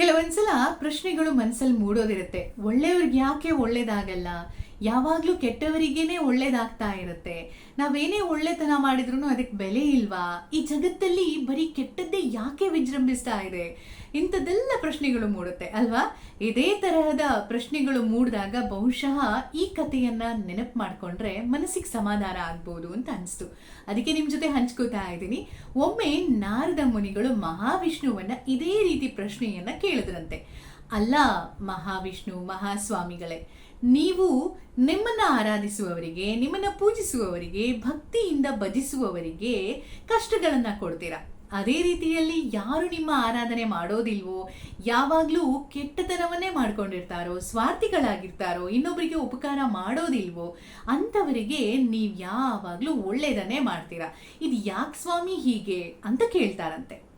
ಕೆಲವೊಂದ್ಸಲ ಪ್ರಶ್ನೆಗಳು ಮನಸ್ಸಲ್ಲಿ ಮೂಡೋದಿರುತ್ತೆ. ಒಳ್ಳೆಯವ್ರಿಗೆ ಯಾಕೆ ಒಳ್ಳೇದಾಗಲ್ಲ? ಯಾವಾಗಲೂ ಕೆಟ್ಟವರಿಗೇನೆ ಒಳ್ಳೇದಾಗ್ತಾ ಇರುತ್ತೆ. ನಾವೇನೇ ಒಳ್ಳೆತನ ಮಾಡಿದ್ರು ಅದಕ್ಕೆ ಬೆಲೆ ಇಲ್ವಾ? ಈ ಜಗತ್ತಲ್ಲಿ ಬರೀ ಕೆಟ್ಟದ್ದೇ ಯಾಕೆ ವಿಜೃಂಭಿಸ್ತಾ ಇದೆ? ಇಂಥದ್ದೆಲ್ಲ ಪ್ರಶ್ನೆಗಳು ಮೂಡುತ್ತೆ, ಅಲ್ವಾ? ಇದೇ ತರಹದ ಪ್ರಶ್ನೆಗಳು ಮೂಡಿದಾಗ ಬಹುಶಃ ಈ ಕಥೆಯನ್ನ ನೆನಪು ಮಾಡ್ಕೊಂಡ್ರೆ ಮನಸ್ಸಿಗೆ ಸಮಾಧಾನ ಆಗ್ಬೋದು ಅಂತ ಅನಿಸ್ತು. ಅದಕ್ಕೆ ನಿಮ್ಮ ಜೊತೆ ಹಂಚ್ಕೋತಾ ಇದ್ದೀನಿ. ಒಮ್ಮೆ ನಾರದ ಮುನಿಗಳು ಮಹಾವಿಷ್ಣುವನ್ನ ಇದೇ ರೀತಿ ಪ್ರಶ್ನೆಯನ್ನ ಕೇಳಿದ್ರಂತೆ. ಅಲ್ಲ ಮಹಾವಿಷ್ಣು, ಮಹಾಸ್ವಾಮಿಗಳೇ ನೀವು ನಿಮ್ಮನ್ನ ಆರಾಧಿಸುವವರಿಗೆ, ನಿಮ್ಮನ್ನ ಪೂಜಿಸುವವರಿಗೆ, ಭಕ್ತಿಯಿಂದ ಭಜಿಸುವವರಿಗೆ ಕಷ್ಟಗಳನ್ನು ಕೊಡ್ತೀರಾ? ಅದೇ ರೀತಿಯಲ್ಲಿ ಯಾರು ನಿಮ್ಮ ಆರಾಧನೆ ಮಾಡೋದಿಲ್ವೋ, ಯಾವಾಗಲೂ ಕೆಟ್ಟತನವನ್ನೇ ಮಾಡ್ಕೊಂಡಿರ್ತಾರೋ, ಸ್ವಾರ್ಥಿಗಳಾಗಿರ್ತಾರೋ ಇನ್ನೊಬ್ಬರಿಗೆ ಉಪಕಾರ ಮಾಡೋದಿಲ್ವೋ, ಅಂಥವರಿಗೆ ನೀವು ಯಾವಾಗಲೂ ಒಳ್ಳೇದನ್ನೇ ಮಾಡ್ತೀರಾ? ಇದು ಯಾಕೆ ಸ್ವಾಮಿ ಹೀಗೆ ಅಂತ ಕೇಳ್ತಾರಂತೆ.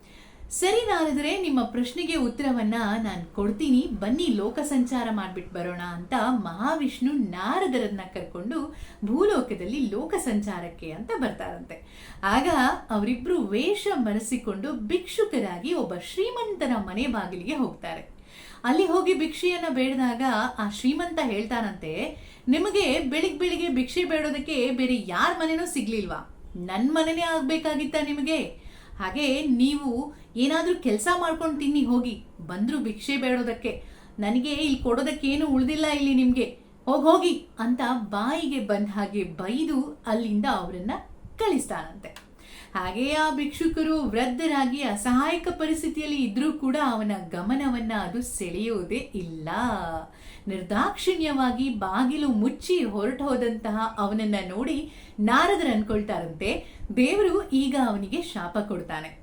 ಸರಿ ನಾರದ್ರೆ, ನಿಮ್ಮ ಪ್ರಶ್ನೆಗೆ ಉತ್ತರವನ್ನ ನಾನು ಕೊಡ್ತೀನಿ. ಬನ್ನಿ ಲೋಕ ಸಂಚಾರ ಮಾಡ್ಬಿಟ್ಟು ಬರೋಣ ಅಂತ ಮಹಾವಿಷ್ಣು ನಾರದರನ್ನ ಕರ್ಕೊಂಡು ಭೂಲೋಕದಲ್ಲಿ ಲೋಕ ಸಂಚಾರಕ್ಕೆ ಅಂತ ಬರ್ತಾರಂತೆ. ಆಗ ಅವರಿಬ್ರು ವೇಷ ಮರೆಸಿಕೊಂಡು ಭಿಕ್ಷುಕರಾಗಿ ಒಬ್ಬ ಶ್ರೀಮಂತನ ಮನೆ ಬಾಗಿಲಿಗೆ ಹೋಗ್ತಾರೆ. ಅಲ್ಲಿ ಹೋಗಿ ಭಿಕ್ಷೆಯನ್ನ ಬೇಡಿದಾಗ ಆ ಶ್ರೀಮಂತ ಹೇಳ್ತಾನಂತೆ, ನಿಮಗೆ ಬೆಳಿಗ್ಗೆ ಬೆಳಿಗ್ಗೆ ಭಿಕ್ಷೆ ಬೇಡೋದಕ್ಕೆ ಬೇರೆ ಯಾರ ಮನೆನೂ ಸಿಗ್ಲಿಲ್ವಾ? ನನ್ನ ಮನೆನೇ ಆಗ್ಬೇಕಾಗಿತ್ತ ನಿಮಗೆ? ಹಾಗೆ ನೀವು ಏನಾದರೂ ಕೆಲಸ ಮಾಡ್ಕೊಂಡು ತಿನ್ನಿ, ಹೋಗಿ. ಬಂದರೂ ಭಿಕ್ಷೆ ಬೇಡೋದಕ್ಕೆ. ನನಗೆ ಇಲ್ಲಿ ಕೊಡೋದಕ್ಕೆ ಏನು ಉಳ್ದಿಲ್ಲ ಇಲ್ಲಿ ನಿಮಗೆ. ಹೋಗಿ ಹೋಗಿ ಅಂತ ಬಾಯಿಗೆ ಬಂದ ಹಾಗೆ ಬೈದು ಅಲ್ಲಿಂದ ಅವರನ್ನು ಕಳಿಸ್ತಾನಂತೆ ಹಾಗೆ ಆ ಭಿಕ್ಷುಕರು ವೃದ್ಧರಾಗಿ ಅಸಹಾಯಕ ಪರಿಸ್ಥಿತಿಯಲ್ಲಿ ಇದ್ರೂ ಕೂಡ ಅವನ ಗಮನವನ್ನ ಅದು ಸೆಳೆಯೋದೇ ಇಲ್ಲ. ನಿರ್ದಾಕ್ಷಿಣ್ಯವಾಗಿ ಬಾಗಿಲು ಮುಚ್ಚಿ ಹೊರಟು ಹೋದಂತಹ ಅವನನ್ನ ನೋಡಿ ನಾರದರು ಅನ್ಕೊಳ್ತಾರಂತೆ. ದೇವರು ಈಗ ಅವನಿಗೆ ಶಾಪ ಕೊಡ್ತಾನೆ.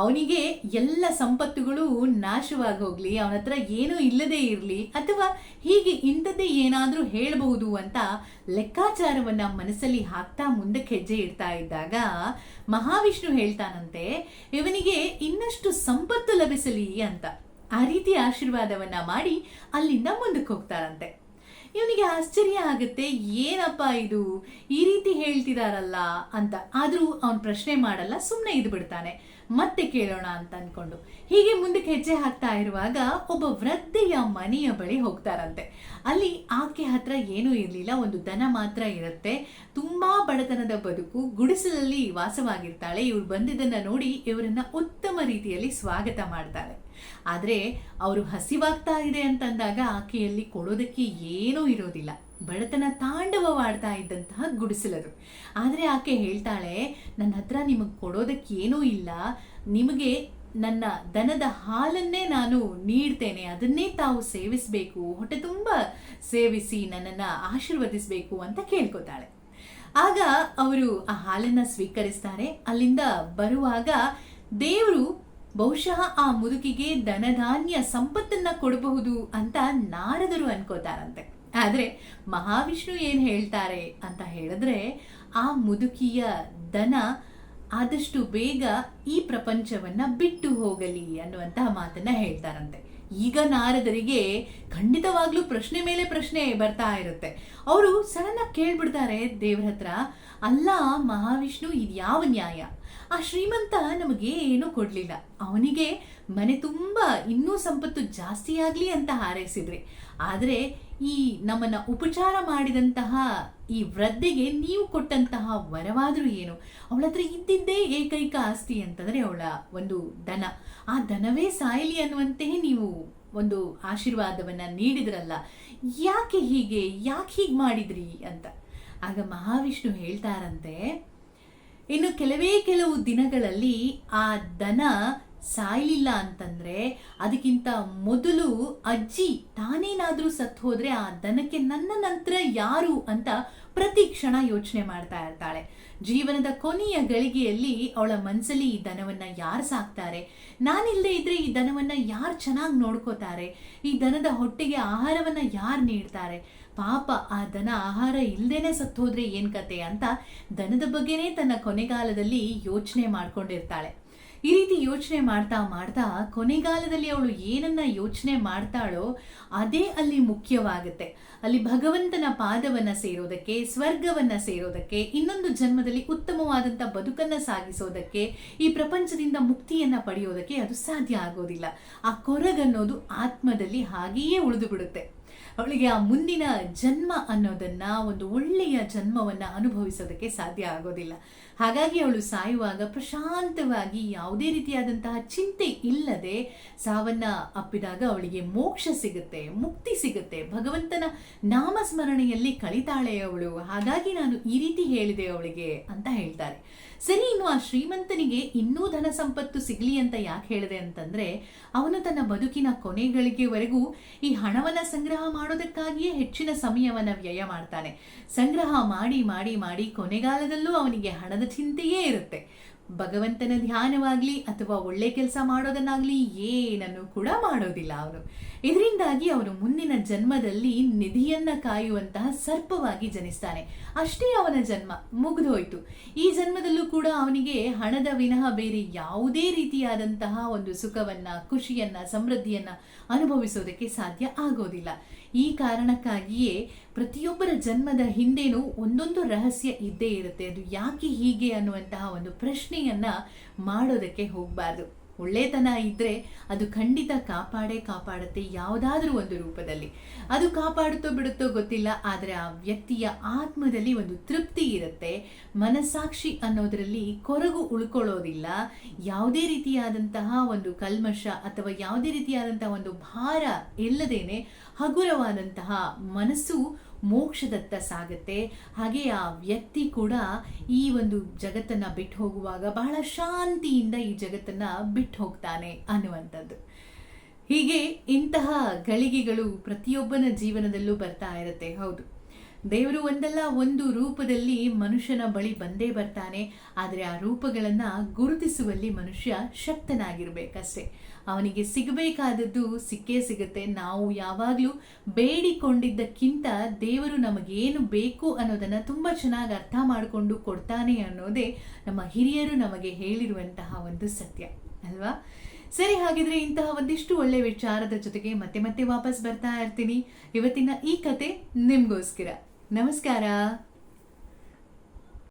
ಅವನಿಗೆ ಎಲ್ಲ ಸಂಪತ್ತುಗಳು ನಾಶವಾಗಿ ಹೋಗ್ಲಿ ಅವನ ಹತ್ರ ಏನೂ ಇಲ್ಲದೆ ಇರಲಿ, ಅಥವಾ ಹೀಗೆ ಇಂಥದ್ದೇ ಏನಾದರೂ ಹೇಳಬಹುದು ಅಂತ ಲೆಕ್ಕಾಚಾರವನ್ನ ಮನಸ್ಸಲ್ಲಿ ಹಾಕ್ತಾ ಮುಂದಕ್ಕೆ ಹೆಜ್ಜೆ ಇಡ್ತಾ ಇದ್ದಾಗ ಮಹಾವಿಷ್ಣು ಹೇಳ್ತಾನಂತೆ, ಇವನಿಗೆ ಇನ್ನಷ್ಟು ಸಂಪತ್ತು ಲಭಿಸಲಿ ಅಂತ. ಆ ರೀತಿ ಆಶೀರ್ವಾದವನ್ನ ಮಾಡಿ ಅಲ್ಲಿಂದ ಮುಂದಕ್ಕೆ ಹೋಗ್ತಾರಂತೆ. ಇವನಿಗೆ ಆಶ್ಚರ್ಯ ಆಗುತ್ತೆ, ಏನಪ್ಪ ಇದು? ಈ ರೀತಿ ಹೇಳ್ತಿದಾರಲ್ಲ ಅಂತ. ಆದರೂ ಅವನು ಪ್ರಶ್ನೆ ಮಾಡಲ್ಲ ಸುಮ್ಮನೆ ಇದ್ದು ಬಿಡ್ತಾನೆ ಮತ್ತೆ ಕೇಳೋಣ ಅಂತ ಅಂದ್ಕೊಂಡು ಹೀಗೆ ಮುಂದಕ್ಕೆ ಹೆಜ್ಜೆ ಹಾಕ್ತಾ ಇರುವಾಗ ಒಬ್ಬ ವೃದ್ಧೆಯ ಮನೆಯ ಬಳಿ ಹೋಗ್ತಾರಂತೆ. ಅಲ್ಲಿ ಆಕೆ ಹತ್ರ ಏನೂ ಇರಲಿಲ್ಲ, ಒಂದು ದನ ಮಾತ್ರ ಇರುತ್ತೆ. ತುಂಬಾ ಬಡತನದ ಬದುಕು, ಗುಡಿಸಲಲ್ಲಿ ವಾಸವಾಗಿರ್ತಾಳೆ. ಇವ್ರು ಬಂದಿದ್ದನ್ನ ನೋಡಿ ಇವರನ್ನ ಉತ್ತಮ ರೀತಿಯಲ್ಲಿ ಸ್ವಾಗತ ಮಾಡ್ತಾರೆ. ಆದ್ರೆ, ಅವರು ಹಸಿವಾಗ್ತಾ ಇದೆ ಅಂತಂದಾಗ ಆಕೆಯಲ್ಲಿ ಕೊಡೋದಕ್ಕೆ ಏನೂ ಇರೋದಿಲ್ಲ. ಬಡತನ ತಾಂಡವವಾಡ್ತಾ ಇದ್ದಂತಹ ಗುಡಿಸಲದು ಆದರೆ ಆಕೆ ಹೇಳ್ತಾಳೆ, ನನ್ನ ಹತ್ರ ನಿಮಗೆ ಕೊಡೋದಕ್ಕೆ ಏನೂ ಇಲ್ಲ. ನಿಮಗೆ ನನ್ನ ದನದ ಹಾಲನ್ನೇ ನಾನು ನೀಡ್ತೇನೆ. ಅದನ್ನೇ ತಾವು ಸೇವಿಸಬೇಕು. ಹೊಟ್ಟೆ ತುಂಬ ಸೇವಿಸಿ ನನ್ನನ್ನು ಆಶೀರ್ವದಿಸಬೇಕು ಅಂತ ಕೇಳ್ಕೊತಾಳೆ. ಆಗ ಅವರು ಆ ಹಾಲನ್ನ ಸ್ವೀಕರಿಸ್ತಾರೆ. ಅಲ್ಲಿಂದ ಬರುವಾಗ ದೇವರು ಬಹುಶಃ ಆ ಮುದುಕಿಗೆ ಧನಧಾನ್ಯ ಸಂಪತ್ತನ್ನ ಕೊಡಬಹುದು ಅಂತ ನಾರದರು ಅನ್ಕೋತಾರಂತೆ. ಆದ್ರೆ ಮಹಾವಿಷ್ಣು ಏನು ಹೇಳ್ತಾರೆ ಅಂತ ಹೇಳಿದ್ರೆ ಆ ಮುದುಕಿಯ ದನ ಆದಷ್ಟು ಬೇಗ ಈ ಪ್ರಪಂಚವನ್ನ ಬಿಟ್ಟು ಹೋಗಲಿ ಅನ್ನುವಂತಹ ಮಾತನ್ನ ಹೇಳ್ತಾರಂತೆ. ಈಗ ನಾರದರಿಗೆ ಖಂಡಿತವಾಗ್ಲೂ ಪ್ರಶ್ನೆ ಮೇಲೆ ಪ್ರಶ್ನೆ ಬರ್ತಾ ಇರುತ್ತೆ. ಅವರು ಸಡನ್ನಾಗಿ ಕೇಳ್ಬಿಡ್ತಾರೆ ದೇವ್ರ ಹತ್ರ ಅಲ್ಲ ಮಹಾವಿಷ್ಣು ಇದು ಯಾವ ನ್ಯಾಯ? ಆ ಶ್ರೀಮಂತ ನಮಗೆ ಏನೂ ಕೊಡ್ಲಿಲ್ಲ. ಅವನಿಗೆ ಮನೆ ತುಂಬ ಇನ್ನೂ ಸಂಪತ್ತು ಜಾಸ್ತಿ ಆಗ್ಲಿ ಅಂತ ಹಾರೈಸಿದ್ರಿ. ಆದರೆ ಈ ನಮ್ಮನ್ನು ಉಪಚಾರ ಮಾಡಿದಂತಹ ಈ ವೃದ್ಧೆಗೆ ನೀವು ಕೊಟ್ಟಂತಹ ವರವಾದರೂ ಏನು? ಅವಳ ಹತ್ರ ಇದ್ದಿದ್ದೇ ಏಕೈಕ ಆಸ್ತಿ ಅಂತಂದ್ರೆ ಅವಳ ಒಂದು ದನ. ಆ ದನವೇ ಸಾಯಲಿ ಅನ್ನುವಂತೆ ನೀವು ಒಂದು ಆಶೀರ್ವಾದವನ್ನ ನೀಡಿದ್ರಲ್ಲ. ಯಾಕೆ ಹೀಗೆ? ಯಾಕೆ ಹೀಗೆ ಮಾಡಿದ್ರಿ ಅಂತ. ಆಗ ಮಹಾವಿಷ್ಣು ಹೇಳ್ತಾರಂತೆ ಇನ್ನು ಕೆಲವೇ ಕೆಲವು ದಿನಗಳಲ್ಲಿ ಆ ದನ ಸಾಯ್ಲಿಲ್ಲ ಅಂತಂದ್ರೆ ಅದಕ್ಕಿಂತ ಮೊದಲು ಅಜ್ಜಿ ತಾನೇನಾದರೂ ಸತ್ತು ಹೋದರೆ ಆ ದನಕ್ಕೆ ನನ್ನ ನಂತರ ಯಾರು ಅಂತ ಪ್ರತಿ ಕ್ಷಣ ಯೋಚನೆ ಮಾಡ್ತಾ ಇರ್ತಾಳೆ. ಜೀವನದ ಕೊನೆಯ ಗಳಿಗೆಯಲ್ಲಿ ಅವಳ ಮನಸ್ಸಲ್ಲಿ ಈ ದನವನ್ನ ಯಾರು ಸಾಕ್ತಾರೆ? ನಾನಿಲ್ಲದೆ ಇದ್ರೆ ಈ ದನವನ್ನ ಯಾರು ಚೆನ್ನಾಗಿ ನೋಡ್ಕೋತಾರೆ? ಈ ದನದ ಹೊಟ್ಟೆಗೆ ಆಹಾರವನ್ನ ಯಾರು ನೀಡ್ತಾರೆ? ಪಾಪ ಆ ದನ ಆಹಾರ ಇಲ್ದೇನೆ ಸತ್ತೋದ್ರೆ ಏನ್ ಕತೆ ಅಂತ ದನದ ಬಗ್ಗೆನೇ ತನ್ನ ಕೊನೆಗಾಲದಲ್ಲಿ ಯೋಚನೆ ಮಾಡ್ಕೊಂಡಿರ್ತಾಳೆ. ಈ ರೀತಿ ಯೋಚನೆ ಮಾಡ್ತಾ ಮಾಡ್ತಾ ಕೊನೆಗಾಲದಲ್ಲಿ ಅವಳು ಏನನ್ನ ಯೋಚನೆ ಮಾಡ್ತಾಳೋ ಅದೇ ಅಲ್ಲಿ ಮುಖ್ಯವಾಗುತ್ತೆ. ಅಲ್ಲಿ ಭಗವಂತನ ಪಾದವನ್ನ ಸೇರೋದಕ್ಕೆ, ಸ್ವರ್ಗವನ್ನ ಸೇರೋದಕ್ಕೆ, ಇನ್ನೊಂದು ಜನ್ಮದಲ್ಲಿ ಉತ್ತಮವಾದಂಥ ಬದುಕನ್ನ ಸಾಗಿಸೋದಕ್ಕೆ, ಈ ಪ್ರಪಂಚದಿಂದ ಮುಕ್ತಿಯನ್ನ ಪಡೆಯೋದಕ್ಕೆ ಅದು ಸಾಧ್ಯ ಆಗೋದಿಲ್ಲ. ಆ ಕೊರಗನ್ನೋದು ಆತ್ಮದಲ್ಲಿ ಹಾಗೆಯೇ ಉಳಿದು ಬಿಡುತ್ತೆ. ಅವಳಿಗೆ ಆ ಮುಂದಿನ ಜನ್ಮ ಅನ್ನೋದನ್ನ, ಒಂದು ಒಳ್ಳೆಯ ಜನ್ಮವನ್ನ ಅನುಭವಿಸೋದಕ್ಕೆ ಸಾಧ್ಯ ಆಗೋದಿಲ್ಲ. ಹಾಗಾಗಿ ಅವಳು ಸಾಯುವಾಗ ಪ್ರಶಾಂತವಾಗಿ ಯಾವುದೇ ರೀತಿಯಾದಂತಹ ಚಿಂತೆ ಇಲ್ಲದೆ ಸಾವನ್ನ ಅಪ್ಪಿದಾಗ ಅವಳಿಗೆ ಮೋಕ್ಷ ಸಿಗುತ್ತೆ, ಮುಕ್ತಿ ಸಿಗುತ್ತೆ. ಭಗವಂತನ ನಾಮಸ್ಮರಣೆಯಲ್ಲಿ ಕಳಿತಾಳೆ ಅವಳು. ಹಾಗಾಗಿ ನಾನು ಈ ರೀತಿ ಹೇಳಿದೆ ಅವಳಿಗೆ ಅಂತ ಹೇಳ್ತಾರೆ. ಸರಿ, ಇನ್ನು ಆ ಶ್ರೀಮಂತನಿಗೆ ಇನ್ನೂ ಧನ ಸಂಪತ್ತು ಸಿಗ್ಲಿ ಅಂತ ಯಾಕೆ ಹೇಳಿದೆ ಅಂತಂದ್ರೆ, ಅವನು ತನ್ನ ಬದುಕಿನ ಕೊನೆಗಳಿಗೆವರೆಗೂ ಈ ಹಣವನ್ನ ಸಂಗ್ರಹ ಮಾಡೋದಕ್ಕಾಗಿಯೇ ಹೆಚ್ಚಿನ ಸಮಯವನ್ನು ವ್ಯಯ ಮಾಡ್ತಾನೆ. ಸಂಗ್ರಹ ಮಾಡಿ ಮಾಡಿ ಮಾಡಿ ಕೊನೆಗಾಲದಲ್ಲೂ ಅವನಿಗೆ ಹಣದ ಚಿಂತೆಯೇ ಇರುತ್ತೆ. ಭಗವಂತನ ಧ್ಯಾನವಾಗ್ಲಿ ಅಥವಾ ಒಳ್ಳೆ ಕೆಲಸ ಮಾಡೋದನ್ನಾಗ್ಲಿ ಏನನ್ನು ಕೂಡ ಮಾಡೋದಿಲ್ಲ ಅವರು. ಇದರಿಂದಾಗಿ ಅವನು ಮುಂದಿನ ಜನ್ಮದಲ್ಲಿ ನಿಧಿಯನ್ನ ಕಾಯುವಂತಹ ಸರ್ಪವಾಗಿ ಜನಿಸ್ತಾನೆ ಅಷ್ಟೇ ಅವನ ಜನ್ಮ, ಮುಗಿದೋಯ್ತು. ಈ ಜನ್ಮದಲ್ಲೂ ಕೂಡ ಅವನಿಗೆ ಹಣದ ವಿನಃ ಬೇರೆ ಯಾವುದೇ ರೀತಿಯಾದಂತಹ ಒಂದು ಸುಖವನ್ನ, ಖುಷಿಯನ್ನ, ಸಮೃದ್ಧಿಯನ್ನ ಅನುಭವಿಸೋದಕ್ಕೆ ಸಾಧ್ಯ ಆಗೋದಿಲ್ಲ. ಈ ಕಾರಣಕ್ಕಾಗಿಯೇ ಪ್ರತಿಯೊಬ್ಬರ ಜನ್ಮದ ಹಿಂದೆನೂ ಒಂದೊಂದು ರಹಸ್ಯ ಇದ್ದೇ ಇರುತ್ತೆ. ಅದು ಯಾಕೆ ಹೀಗೆ ಅನ್ನುವಂತಹ ಒಂದು ಪ್ರಶ್ನೆಯನ್ನ ಮಾಡೋದಕ್ಕೆ ಹೋಗಬಾರ್ದು. ಒಳ್ಳೆತನ ಇದ್ರೆ ಅದು ಖಂಡಿತ ಕಾಪಾಡೇ ಕಾಪಾಡುತ್ತೆ ಯಾವುದಾದ್ರೂ ಒಂದು ರೂಪದಲ್ಲಿ. ಅದು ಕಾಪಾಡುತ್ತೋ ಬಿಡುತ್ತೋ ಗೊತ್ತಿಲ್ಲ, ಆದರೆ ಆ ವ್ಯಕ್ತಿಯ ಆತ್ಮದಲ್ಲಿ ಒಂದು ತೃಪ್ತಿ ಇರುತ್ತೆ. ಮನಸ್ಸಾಕ್ಷಿ ಅನ್ನೋದರಲ್ಲಿ ಕೊರಗು ಉಳ್ಕೊಳ್ಳೋದಿಲ್ಲ. ಯಾವುದೇ ರೀತಿಯಾದಂತಹ ಒಂದು ಕಲ್ಮಶ ಅಥವಾ ಯಾವುದೇ ರೀತಿಯಾದಂತಹ ಒಂದು ಭಾರ ಇಲ್ಲದೇನೆ ಹಗುರವಾದಂತಹ ಮನಸ್ಸು ಮೋಕ್ಷದತ್ತ ಸಾಗುತ್ತೆ. ಹಾಗೆ ಆ ವ್ಯಕ್ತಿ ಕೂಡ ಈ ಒಂದು ಜಗತ್ತನ್ನ ಬಿಟ್ಟು ಹೋಗುವಾಗ ಬಹಳ ಶಾಂತಿಯಿಂದ ಈ ಜಗತ್ತನ್ನ ಬಿಟ್ಟು ಹೋಗ್ತಾನೆ ಅನ್ನುವಂಥದ್ದು. ಹೀಗೆ ಇಂತಹ ಗಳಿಗೆಗಳು ಪ್ರತಿಯೊಬ್ಬನ ಜೀವನದಲ್ಲೂ ಬರ್ತಾ ಇರುತ್ತೆ. ಹೌದು. ದೇವರು ಒಂದಲ್ಲ, ಒಂದು ರೂಪದಲ್ಲಿ ಮನುಷ್ಯನ ಬಳಿ ಬಂದೇ ಬರ್ತಾನೆ. ಆದರೆ ಆ ರೂಪಗಳನ್ನ ಗುರುತಿಸುವಲ್ಲಿ ಮನುಷ್ಯ ಶಕ್ತನಾಗಿರ್ಬೇಕಷ್ಟೇ. ಅವನಿಗೆ ಸಿಗಬೇಕಾದದ್ದು ಸಿಕ್ಕೇ ಸಿಗುತ್ತೆ. ನಾವು ಯಾವಾಗಲೂ ಬೇಡಿಕೊಂಡಿದ್ದಕ್ಕಿಂತ ದೇವರು ನಮಗೇನು ಬೇಕು ಅನ್ನೋದನ್ನು ತುಂಬ ಚೆನ್ನಾಗಿ ಅರ್ಥ ಮಾಡಿಕೊಂಡು ಕೊಡ್ತಾನೆ ಅನ್ನೋದೇ ನಮ್ಮ ಹಿರಿಯರು ನಮಗೆ ಹೇಳಿರುವಂತಹ ಒಂದು ಸತ್ಯ. ಅಲ್ವಾ? ಸರಿ, ಹಾಗಿದ್ರೆ ಇಂತಹ ಒಂದಿಷ್ಟು ಒಳ್ಳೆ ವಿಚಾರದ ಜೊತೆಗೆ ಮತ್ತೆ ಮತ್ತೆ ವಾಪಸ್ ಬರ್ತಾ ಇರ್ತೀನಿ. ಇವತ್ತಿನ ಈ ಕತೆ ನಿಮ್ಗೋಸ್ಕರ. ನಮಸ್ಕಾರ.